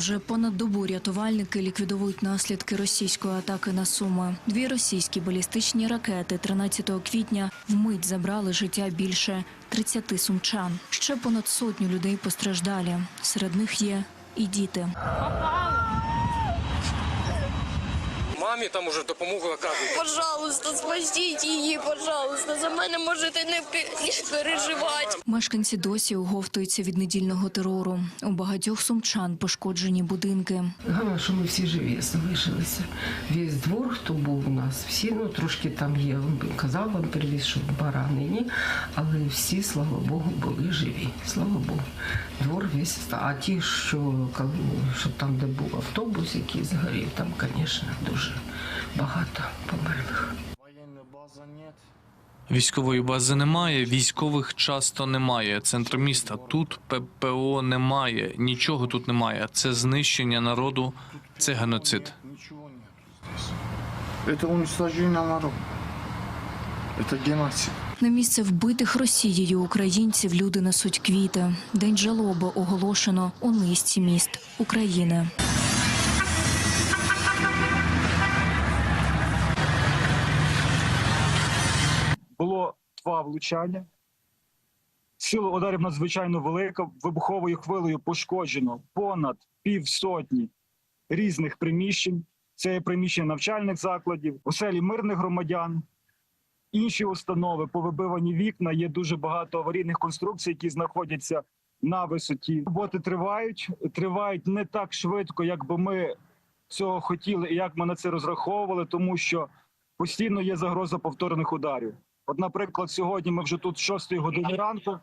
Вже понад добу рятувальники ліквідовують наслідки російської атаки на Суми. Дві російські балістичні ракети 13 квітня вмить забрали життя більше 30 сумчан. Ще понад сотню людей постраждалі. Серед них є і діти. Мамі там уже допомогу оказують. Пожалуйста, спасіть її, пожалуйста. За мене можете не не переживати. Мешканці досі оговтуються від недільного терору. У багатьох сумчан пошкоджені будинки. Головне, що ми всі живі залишилися. Весь двор, хто був у нас, всі ну трошки там є. Казав вам привіз, що поранені, але всі, слава Богу, були живі. Слава Богу. Двор весь. А ті, що, що там, де був автобус, який згорів, там, звісно, дуже багато померлих. Військової бази немає, військових часто немає. Центр міста тут ППО немає, нічого тут немає. Це знищення народу, це геноцид. Это уничтожение народа. Это геноцид. На місце вбитих Росією українців люди несуть квіти. День жалоби оголошено у низці міст України. було два влучання. Сила ударів надзвичайно велика. Вибуховою хвилею пошкоджено понад півсотні різних приміщень. Це є приміщення навчальних закладів, оселі мирних громадян, інші установи, повибивані вікна. Є дуже багато аварійних конструкцій, які знаходяться на висоті. Роботи тривають, тривають не так швидко, як би ми цього хотіли і як ми на це розраховували, тому що постійно є загроза повторних ударів. От, наприклад, сьогодні ми вже тут з 6 години ранку.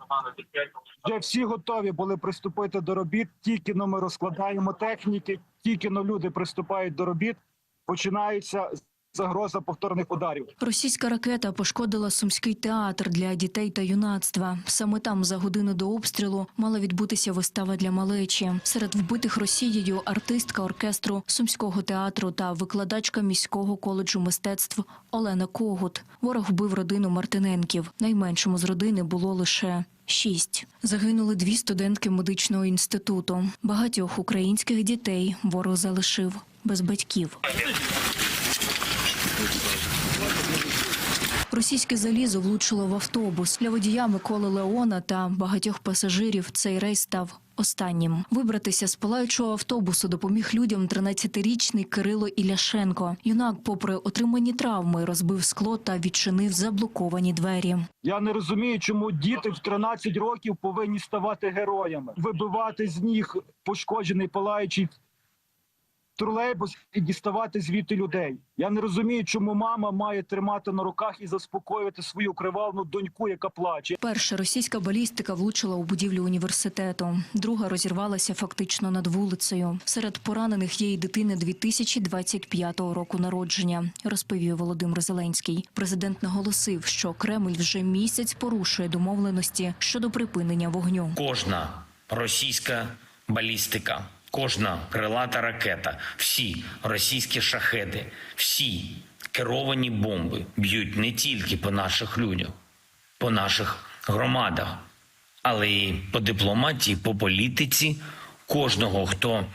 Вже всі готові були приступити до робіт. Тільки но ми розкладаємо техніки, тільки но люди приступають до робіт, починається загроза повторних ударів. Російська ракета пошкодила сумський театр для дітей та юнацтва. Саме там за годину до обстрілу мала відбутися вистава для малечі. Серед вбитих Росією артистка оркестру сумського театру та викладачка міського коледжу мистецтв Олена Когут. Ворог вбив родину Мартиненків. Найменшому з родини було лише. Шість загинули дві студентки медичного інституту. Багатьох українських дітей ворог залишив без батьків. Російське залізо влучило в автобус. Для водія Миколи Леона та багатьох пасажирів цей рейс став останнім. Вибратися з палаючого автобусу допоміг людям 13-річний Кирило Іляшенко. Юнак, попри отримані травми, розбив скло та відчинив заблоковані двері. Я не розумію, чому діти в 13 років повинні ставати героями, вибивати з ніг пошкоджений палаючий тролейбус і діставати звідти людей. Я не розумію, чому мама має тримати на руках і заспокоювати свою кривавну доньку, яка плаче. Перша російська балістика влучила у будівлю університету. Друга розірвалася фактично над вулицею. Серед поранених є й дитини 2025 року народження, розповів Володимир Зеленський. Президент наголосив, що Кремль вже місяць порушує домовленості щодо припинення вогню. кожна російська балістика, кожна крилата ракета, всі російські шахеди, всі керовані бомби б'ють не тільки по наших людях, по наших громадах, але й по дипломатії, по політиці кожного, хто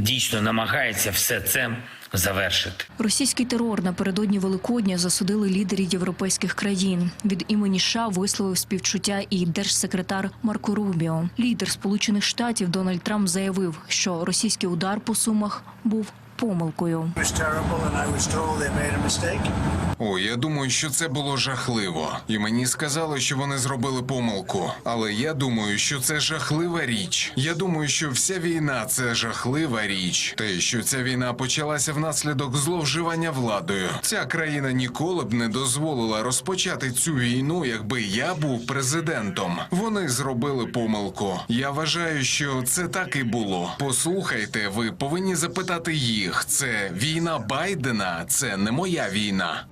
дійсно намагається все це завершити. Російський терор напередодні Великодня засудили лідерів європейських країн. Від імені США висловив співчуття і держсекретар Марко Рубіо. Лідер Сполучених Штатів Дональд Трамп заявив, що російський удар по сумах був помилкою. О, я думаю, що це було жахливо, і мені сказали, що вони зробили помилку. Але я думаю, що це жахлива річ. Я думаю, що вся війна це жахлива річ. Те, що ця війна почалася внаслідок зловживання владою. Ця країна ніколи б не дозволила розпочати цю війну, якби я був президентом. Вони зробили помилку. Я вважаю, що це так і було. Послухайте, ви повинні запитати їх. Це війна Байдена, це не моя війна.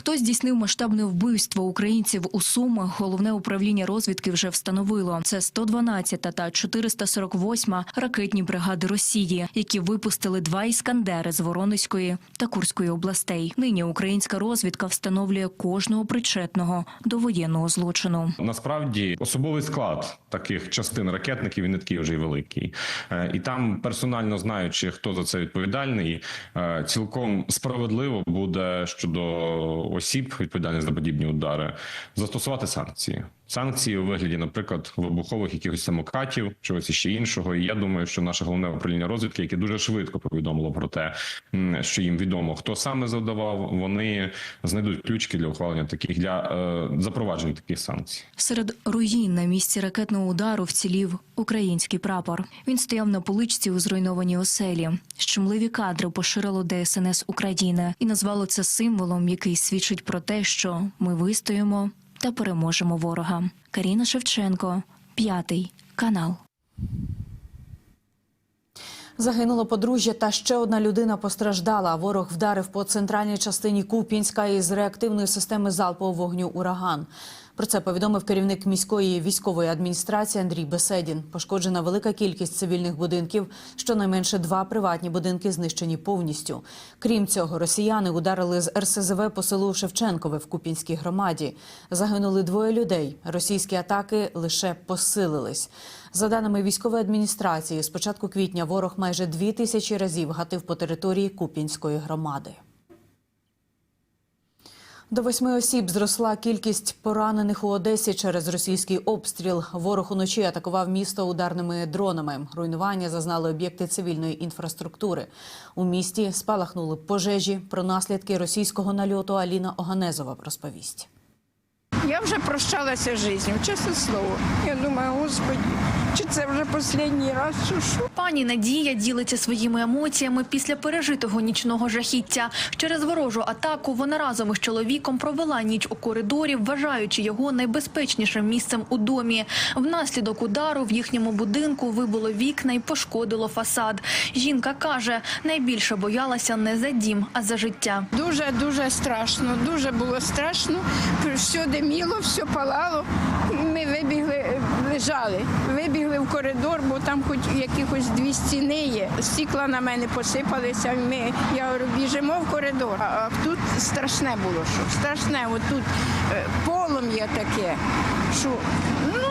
Хто здійснив масштабне вбивство українців у Сумах, головне управління розвідки вже встановило. Це 112 та 448 ракетні бригади Росії, які випустили два іскандери з Воронезької та Курської областей. Нині українська розвідка встановлює кожного причетного до воєнного злочину. Насправді особовий склад таких частин ракетників він не такий вже й великий, Е, і там персонально знаючи, хто за це відповідальний, е, цілком справедливо буде щодо осіб відповідальних за подібні удари застосувати санкції. Санкції у вигляді, наприклад, вибухових якихось самокатів, чогось ще іншого. І я думаю, що наше головне управління розвідки, яке дуже швидко повідомило про те, що їм відомо, хто саме завдавав, вони знайдуть ключки для ухвалення таких для е, запровадження таких санкцій. Серед руїн на місці ракетного удару вцілів український прапор. Він стояв на поличці у зруйнованій оселі. Щемливі кадри поширило ДСНС України і назвало це символом, який свідчить про те, що ми вистоїмо та переможемо ворога. Каріна Шевченко, п'ятий канал. Загинуло подружжя та ще одна людина постраждала. Ворог вдарив по центральній частині Куп'янська із реактивної системи залпового вогню «Ураган». Про це повідомив керівник міської військової адміністрації Андрій Беседін. Пошкоджена велика кількість цивільних будинків. Щонайменше два приватні будинки знищені повністю. Крім цього, росіяни ударили з РСЗВ по селу Шевченкове в Куп'янській громаді. Загинули двоє людей. Російські атаки лише посилились. За даними військової адміністрації, з початку квітня ворог майже дві тисячі разів гатив по території Куп'янської громади. До восьми осіб зросла кількість поранених у Одесі через російський обстріл. Ворог уночі атакував місто ударними дронами. Руйнування зазнали об'єкти цивільної інфраструктури. У місті спалахнули пожежі. Про наслідки російського нальоту Аліна Оганезова розповість. Я вже прощалася життям, чесне слово. Я думаю, господи, чи це вже останній раз, чи що? Пані Надія ділиться своїми емоціями після пережитого нічного жахіття. Через ворожу атаку вона разом із чоловіком провела ніч у коридорі, вважаючи його найбезпечнішим місцем у домі. Внаслідок удару в їхньому будинку вибило вікна і пошкодило фасад. Жінка каже, найбільше боялася не за дім, а за життя. Дуже дуже страшно. Дуже було страшно. Все диміло, все палало. Ми вибігли, лежали, вибігли в коридор, бо там хоч якихось дві стіни є. Стікла на мене посипалися. Ми я говорю, біжимо в коридор. А, тут страшне було, що страшне. Отут е, полум'я таке, що ну,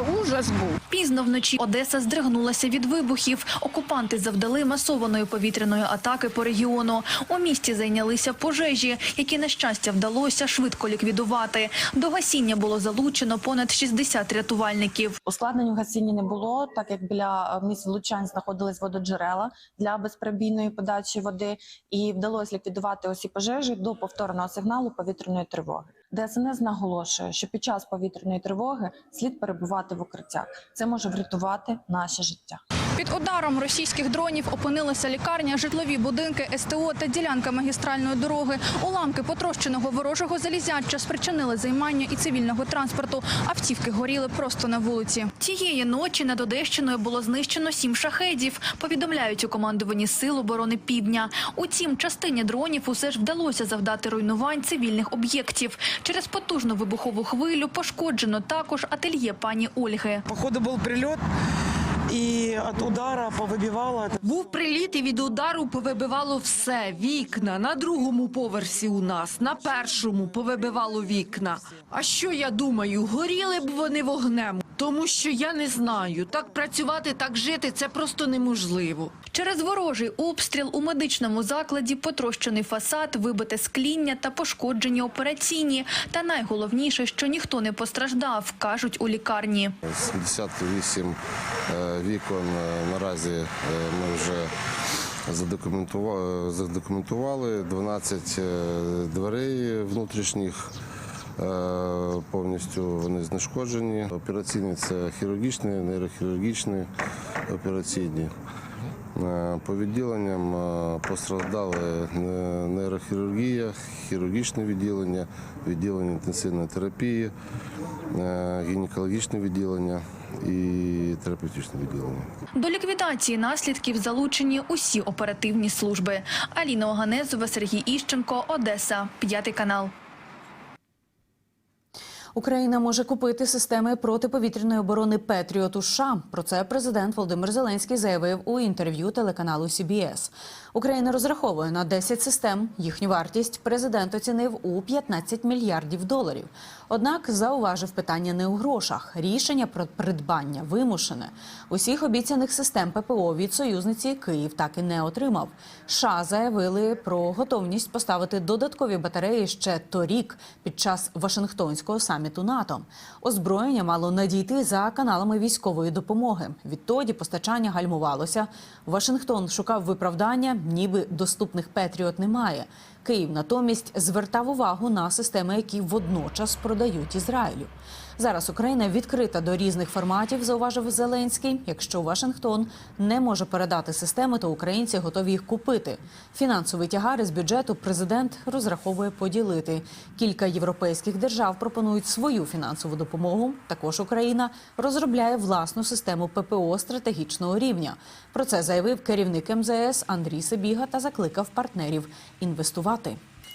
взагалі ужас був. Пізно вночі Одеса здригнулася від вибухів. Окупанти завдали масованої повітряної атаки по регіону. У місті зайнялися пожежі, які на щастя вдалося швидко ліквідувати. До гасіння було залучено понад 60 рятувальників. Ускладнень у гасінні не було, так як біля е, місць влучань знаходились вододжерела для безперебійної подачі води, і вдалося ліквідувати усі пожежі до повторного сигналу повітряної тривоги. ДСНС наголошує, що під час повітряної тривоги слід перебувати в укриття. Це може врятувати наше життя. Під ударом російських дронів опинилася лікарня, житлові будинки, СТО та ділянка магістральної дороги. Уламки потрощеного ворожого залізяча спричинили займання і цивільного транспорту. Автівки горіли просто на вулиці. Тієї ночі над Одещиною було знищено сім шахедів. Повідомляють у командуванні сил оборони Півдня. Утім, частині дронів усе ж вдалося завдати руйнувань цивільних об'єктів. Через потужну вибухову хвилю пошкоджено також ательє пані Ольги. Походу був прильот. І від удара повибивало. Був приліт і від удару повибивало все. Вікна на другому поверсі у нас, на першому повибивало вікна. А що я думаю, горіли б вони вогнем? Тому що я не знаю, так працювати, так жити це просто неможливо. Через ворожий обстріл у медичному закладі потрощений фасад, вибите скління та пошкоджені операційні. Та найголовніше, що ніхто не постраждав, кажуть у лікарні. 78 е, вікон е, наразі е, ми вже задокументували, задокументували 12 е, дверей внутрішніх. Е, Повністю вони знешкоджені. Операційні це хірургічні, нейрохірургічні операційні. Е, По відділенням е, постраждали нейрохірургія, хірургічне відділення, відділення інтенсивної терапії, гінекологічне відділення і терапевтичне відділення. До ліквідації наслідків залучені усі оперативні служби. Аліна Оганезова, Сергій Іщенко, Одеса, п'ятий канал. Україна може купити системи протиповітряної оборони Петріот у США. Про це президент Володимир Зеленський заявив у інтерв'ю телеканалу CBS. Україна розраховує на 10 систем. Їхню вартість президент оцінив у 15 мільярдів доларів. Однак зауважив питання не у грошах. Рішення про придбання вимушене. Усіх обіцяних систем ППО від союзниці Київ так і не отримав. США заявили про готовність поставити додаткові батареї ще торік під час Вашингтонського саміту НАТО. Озброєння мало надійти за каналами військової допомоги. Відтоді постачання гальмувалося. Вашингтон шукав виправдання, ніби доступних Петріот немає. Київ натомість звертав увагу на системи, які водночас продають Ізраїлю. Зараз Україна відкрита до різних форматів, зауважив Зеленський. Якщо Вашингтон не може передати системи, то українці готові їх купити. Фінансовий тягар із бюджету президент розраховує поділити. Кілька європейських держав пропонують свою фінансову допомогу. Також Україна розробляє власну систему ППО стратегічного рівня. Про це заявив керівник МЗС Андрій Сибіга та закликав партнерів інвестувати.